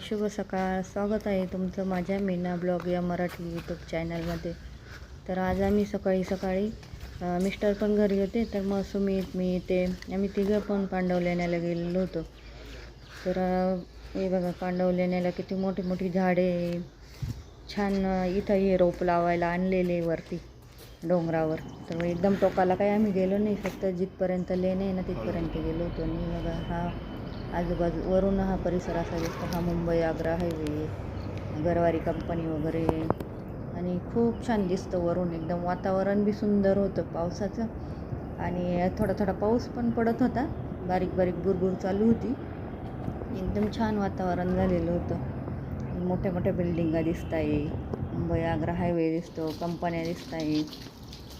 शुभ सकाळ. स्वागत आहे तुमचं माझ्या मीना ब्लॉग या मराठी यूट्यूब चॅनलमध्ये तर आज आम्ही सकाळी सकाळी मिस्टर पण घरी होते तर मग सुमित मी ते आम्ही तिघं पण पांडव लेण्याला गेलेलो होतो. तर हे बघा पांडव लेण्याला किती मोठी मोठी झाडे छान इथं हे रोप लावायला आणलेले वरती डोंगरावर. तर एकदम टोकाला काही आम्ही गेलो नाही फक्त जिथपर्यंत लेणे आहे ना तिथपर्यंत गेलो होतो. आणि बघा हा आजूबाजू वरून हा परिसर असा दिसतो. हा मुंबई आग्रा हायवे गरवारी कंपनी वगैरे. आणि खूप छान दिसतं वरून. एकदम वातावरण बी सुंदर होतं पावसाचं. आणि थोडा थोडा पाऊस पण पडत होता. बारीक बारीक बुरबुर चालू होती. एकदम छान वातावरण झालेलं होतं. मोठ्या मोठ्या बिल्डिंगा दिसत आहे मुंबई आग्रा हायवे दिसतो कंपन्या दिसत आहे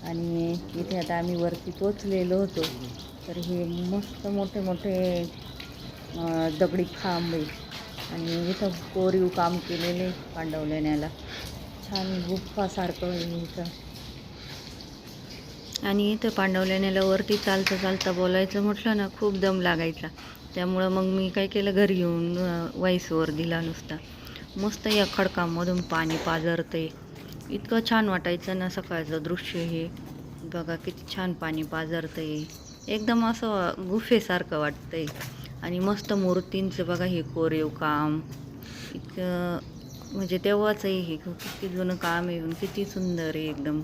आणि इथे आता आम्ही वरती पोचलेलो होतो. तर हे मस्त मोठे मोठे दगडी खांब आहे आणि इथं कोरीव काम केलेले पांडव लेण्याला छान गुप्पासारखं आहे इथं. आणि इथं पांडव लेण्याला वरती चालता चालता बोलायचं म्हटलं ना खूप दम लागायचा. त्यामुळं मग मी काय केलं घरी येऊन वाईसवर दिला नुसता. मस्त या खडकामधून पाणी पाझरतंय इतकं छान वाटायचं ना सकाळचं दृश्य हे. बघा किती छान पाणी पाझरतंय एकदम असं गुफेसारखं वाटतंय. आणि मस्त मूर्तींचं बघा हे कोरीव काम. इतकं म्हणजे तेव्हाचंही हे किती जुनं काम आहे किती सुंदर आहे एकदम.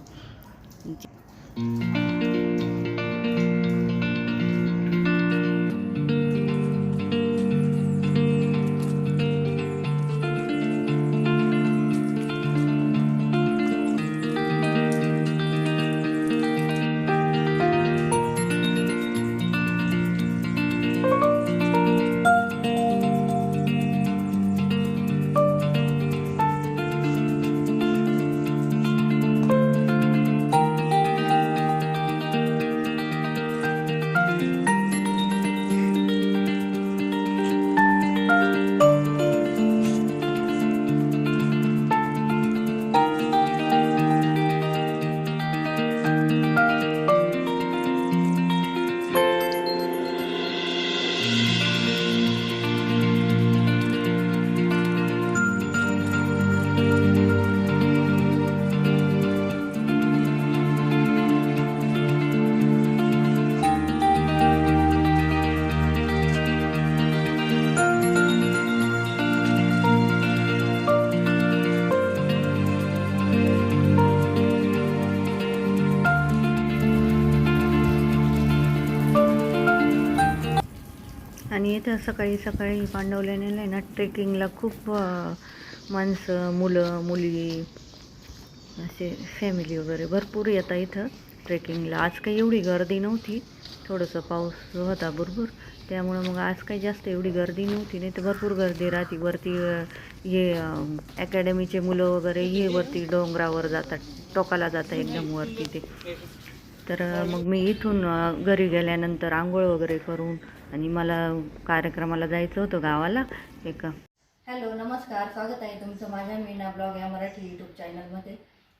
आणि इथं सकाळी सकाळी पांडवलेण्याला आहे ना ट्रेकिंगला खूप माणसं मुलं मुली असे फॅमिली वगैरे भरपूर येतात इथं ट्रेकिंगला आज काही एवढी गर्दी नव्हती थोडंसं पाऊस होता भरपूर त्यामुळं मग आज काही जास्त एवढी गर्दी नव्हती नाही तर भरपूर गर्दी राहते. वरती हे अकॅडमीचे मुलं वगैरे हे वरती डोंगरावर जातात टोकाला जातात एकदम वरती ते. तर मग मी इथून घरी गेल्यानंतर आंघोळ वगैरे करून आणि मला कार्यक्रमाला जायचं होतं गावाला एक हॅलो नमस्कार. स्वागत आहे तुमचं माझ्या मीना ब्लॉग या मराठी यूट्यूब चॅनलमध्ये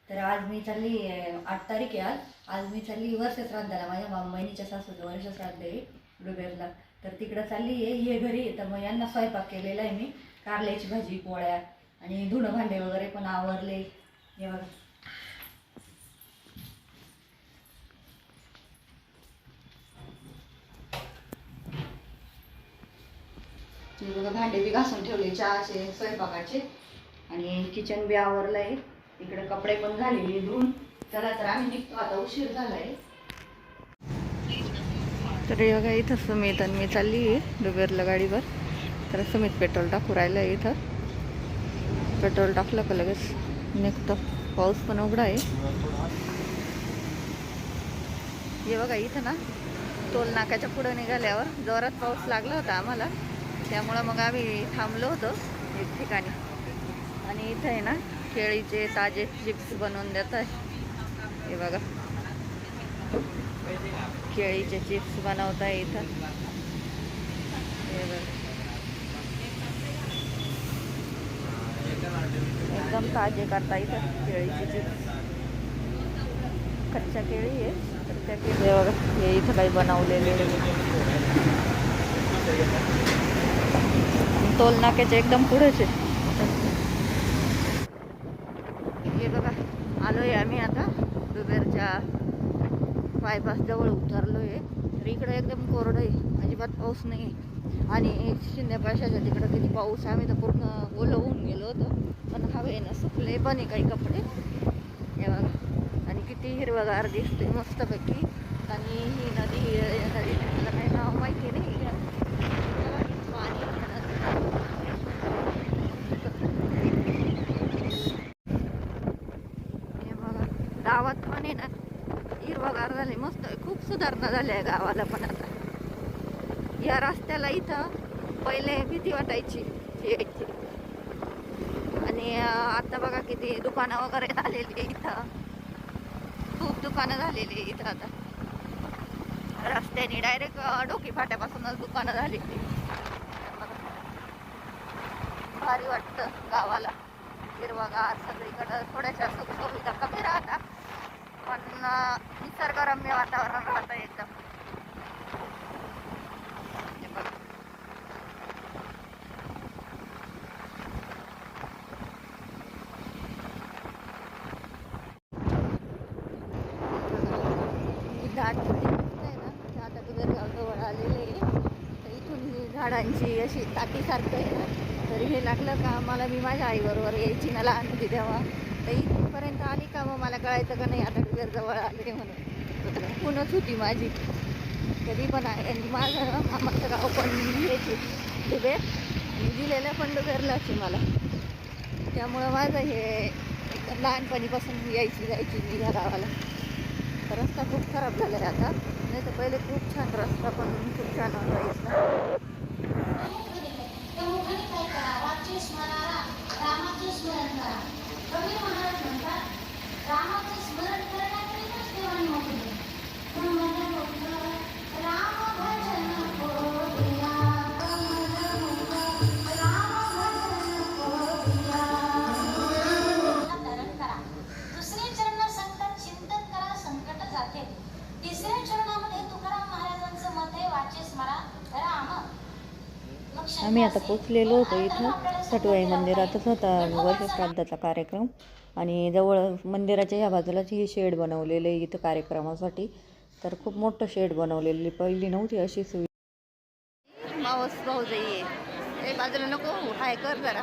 तर आज मी चालली आठ तारीख आहे आज. आज मी चालली वर्ष श्राद्धाला. माझ्या मा बहिणीच्या सासूचं वर्ष श्राद्ध आहे डुबेरला तर तिकडं चालली आहे हे घरी. तर मग यांना स्वयंपाक केलेला आहे मी. कारल्याची भाजी पोळ्या आणि धुणं भांडे वगैरे पण आवरले. हे बघा. बघा भांडे बी घासून ठेवले चहाचे स्वयंपाकाचे. आणि किचन बी आवरलं आहे इकडे कपडे पण झालेले धुवून चला तर आम्ही निघतो. आता उशीर झालाय. तर बघा इथं सुमित आणि मी चालली आहे डुबेरला गाडीवर. तर सुमित पेट्रोल टाकू राहिलं आहे इथं. पेट्रोल टाकलं का लगेच निघतं. पाऊस पण उघडा आहे. हे बघा इथं ना टोल नाक्याच्या पुढं निघाल्यावर जोरात पाऊस लागला होता आम्हाला. त्यामुळं मग आम्ही थांबलो होतो एक ठिकाणी. आणि इथं आहे ना केळीचे ताजे चिप्स बनवून देत आहे. हे बघा. केळीचे चिप्स बनवत आहे इथं. हे बघा. एकदम ताजे करता इथं केळीचे चिप्स. कच्च्या केळी आहे तर त्या केळी बघा हे इथं काही बनवलेले. टोल नाक्याच्या एकदम पुढेच. आहे हे बघा आलोय आम्ही आता दुबेरच्या बायपास जवळ उतरलो आहे तर इकडं एकदम कोरडं आहे अजिबात पाऊस नाही आहे आणि शिंदे पाशाच्या तिकडं किती पाऊस आहे आम्ही तर पूर्ण ओलं होऊन गेलो होतो. पण हवेनं सुकले पण आहे काही कपडे. हे बघा आणि किती हिरवगार दिसते मस्तपैकी. आणि ही नदी ही नदी मला काही नाव माहिती नाही पाणी हे बघा गावात पण आहे ना हिरवागार झाले मस्त आहे. खूप सुधारणा झालंय आहे गावाला पण आता. या रस्त्याला इथं पहिले भीती वाटायची यायची. आणि आता बघा किती दुकानं वगैरे झालेली आहे इथं. खूप दुकानं झालेली आहे इथं आता. रस्त्याने डायरेक्ट डोकी फाट्यापासूनच दुकानं झालेली भारी वाटतं गावाला. हिरवागार सगळीकडं थोड्याशा सुखसुविधा कमी राहतात. पण निसर्गरम्य वातावरण राहतं एकदम. हे आहे ना? ते आता दुबेरगाव जवळ आलेले आहे. तर इथून ही झाडांची अशी ताटीसारखं आहे ना? तरी हे लागलं का? मला मी माझ्या आईबरोबर यायची मला लहान होती तेव्हा तर इथपर्यंत आली का मग मला कळायचं का नाही? आता दुबेर जवळ आले म्हणून. खूनच होती माझी. कधी पण आहे. आणि माझं मामाचं गाव पण घ्यायची आहे, आणि दिलेलं पण दुबेरलाच आहे मला. त्यामुळं माझं हे एकदम लहानपणीपासून यायची जायची मी या गावाला. तर रस्ता खूप खराब झाला आहे आता. नाही तर पहिले खूप छान रस्ता पण खूप छान होता इथला. रामाचे स्मरण करा. कवी महाराज म्हणतात रामाचे स्मरण करण्याकरिताच देवाने मोठे म्हणून म्हणतात होतं, राम भजन कोरिया, कमल मुख, राम भजन कोरिया. धरण करा. दुसरे चरण संकट चिंतन करा संकट जाते. तिसऱ्या चरणामध्ये तुकाराम महाराजांचं मत आहे वाचे स्मरा राम. आम्ही आता पोचलेलो होतो इथं. सटवाई मंदिरातच होता वर्षश्राद्धाचा कार्यक्रम. आणि जवळ मंदिराच्या ह्या बाजूलाच ही शेड बनवलेलं आहे इथं कार्यक्रमासाठी. तर खूप मोठं शेड बनवलेली पहिली नव्हती अशी सुविधा मावस भाऊजाई आहे. बाजूला नको हाय कर जरा.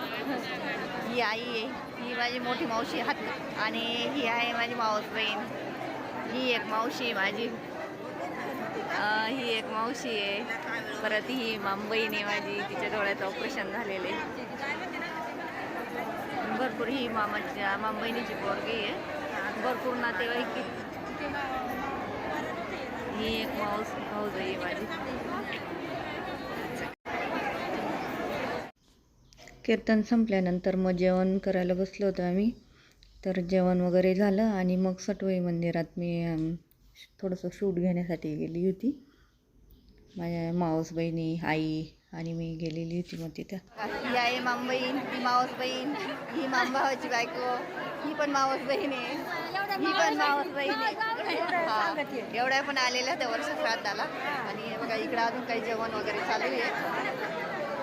ही आई आहे. ही माझी मोठी मावशी हात आणि ही आहे माझी मावस बहीण. ही एक मावशी माझी. ही एक मावशी आहे. परत ही मांबईन आहे माझी. तिच्या डोळ्याचं ऑपरेशन झालेलं आहे. भरपूर ही मामाच्या मांबईनीची पोरगी आहे. भरपूर नातेवाईक ही एक माऊस भाऊज आहे माझी. कीर्तन संपल्यानंतर मग जेवण करायला बसलो होतो आम्ही. तर जेवण वगैरे झालं आणि मग सटवाई मंदिरात मी थोडंसं शूट घेण्यासाठी गेली होती माझ्या मावस बहिणी आई आणि मी गेलेली होती मग तिथं ही आहे मामबहीण ही मावस बहीण ही मामभावाची बायको ही पण मावस बहीण आहे ही पण मावस बहीण आहे हा. एवढ्या पण आलेल्या त्या वर्ष श्राद्धाला आणि हे बघा इकडं अजून काही जेवण वगैरे चालू आहे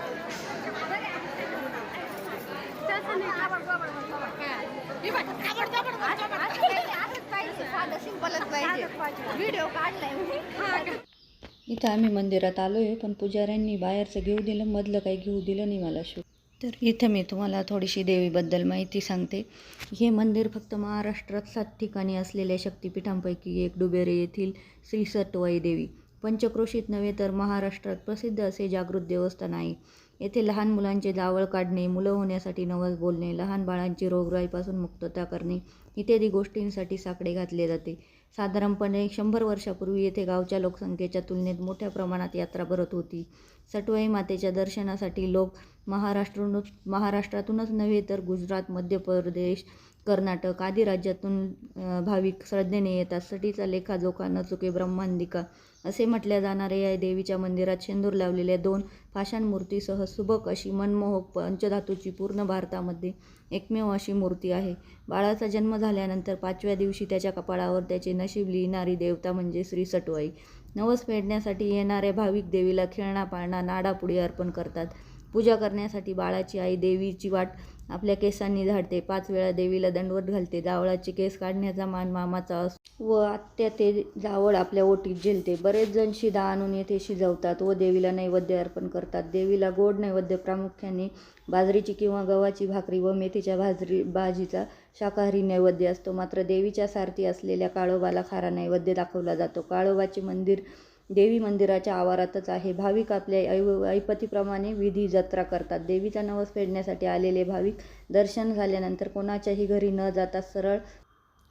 साधं सिंपलच पाहिजे. व्हिडिओ काढलाय इथं आम्ही मंदिरात आलो आहे पण पुजाऱ्यांनी बाहेरचं घेऊ दिलं मधलं काही घेऊ दिलं नाही मला शो तर इथं मी तुम्हाला थोडीशी देवीबद्दल माहिती सांगते. हे मंदिर फक्त महाराष्ट्रात सात ठिकाणी असलेल्या शक्तिपीठांपैकी एक डुबेरे येथील श्री सटवाई देवी पंचक्रोशीत नव्हे तर महाराष्ट्रात प्रसिद्ध असे जागृत देवस्थान आहे. येथे लहान मुलांचे जावळ काढणे मुलं होण्यासाठी नवस बोलणे लहान बाळांची रोगराईपासून मुक्तता करणे इत्यादी गोष्टींसाठी साकडे घातले जाते. साधारणपणे शंभर वर्षापूर्वी येथे गावच्या लोकसंख्येच्या तुलनेत मोठ्या प्रमाणात यात्रा भरत होती. सटवाई मातेच्या दर्शनासाठी लोक महाराष्ट्रातून महाराष्ट्रातूनच नव्हे तर गुजरात मध्य प्रदेश कर्नाटक आदी राज्यातून भाविक श्रद्धेने येतात. सटीचा लेखाजोखा न चुके ब्रह्मांदिका असे म्हटल्या जाणाऱ्या या देवीच्या मंदिरात शेंदूर लावलेल्या दोन पाषाण मूर्तीसह सुबक अशी मनमोहक पंचधातूची पूर्ण भारतामध्ये एकमेव अशी मूर्ती आहे. बाळाचा जन्म झाल्यानंतर पाचव्या दिवशी त्याच्या कपाळावर त्याचे नशीब लिहिणारी देवता म्हणजे श्री सटवाई नवस फेडण्यासाठी येणाऱ्या भाविक देवीला खेळणा पाळणा नाडापुडी अर्पण करतात. पूजा करण्यासाठी बाळाची आई देवीची वाट आपल्या केसांनी झाडते. पाच वेळा देवीला दंडवत घालते. जावळाचे केस काढण्याचा मान मामाचा असतो. व आत्या ते जावळ आपल्या ओटीत झेलते. बरेच जण शिदा आणून येथे शिजवतात व देवीला नैवेद्य अर्पण करतात. देवीला गोड नैवेद्य प्रामुख्याने बाजरीची किंवा गव्हाची भाकरी व मेथीच्या भाजरी भाजीचा शाकाहारी नैवेद्य असतो. मात्र देवीच्या सारथी असलेल्या काळोबाला खारा नैवेद्य दाखवला जातो. काळोबाचे मंदिर देवी मंदिराच्या आवारातच आहे. भाविक आपल्या ऐव ऐपतीप्रमाणे विधी जत्रा करतात. देवीचा नवस फेडण्यासाठी आलेले भाविक दर्शन झाल्यानंतर कोणाच्याही घरी न जाता सरळ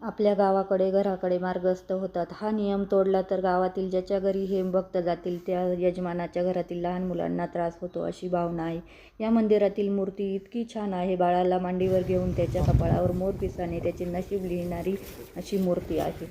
आपल्या गावाकडे घराकडे मार्गस्थ होतात. हा नियम तोडला तर गावातील ज्याच्या घरी हे भक्त जातील त्या यजमानाच्या घरातील लहान मुलांना त्रास होतो अशी भावना आहे. या मंदिरातील मूर्ती इतकी छान आहे. बाळाला मांडीवर घेऊन त्याच्या कपाळावर मोर पिसाने त्याचे नशीब लिहिणारी अशी मूर्ती आहे.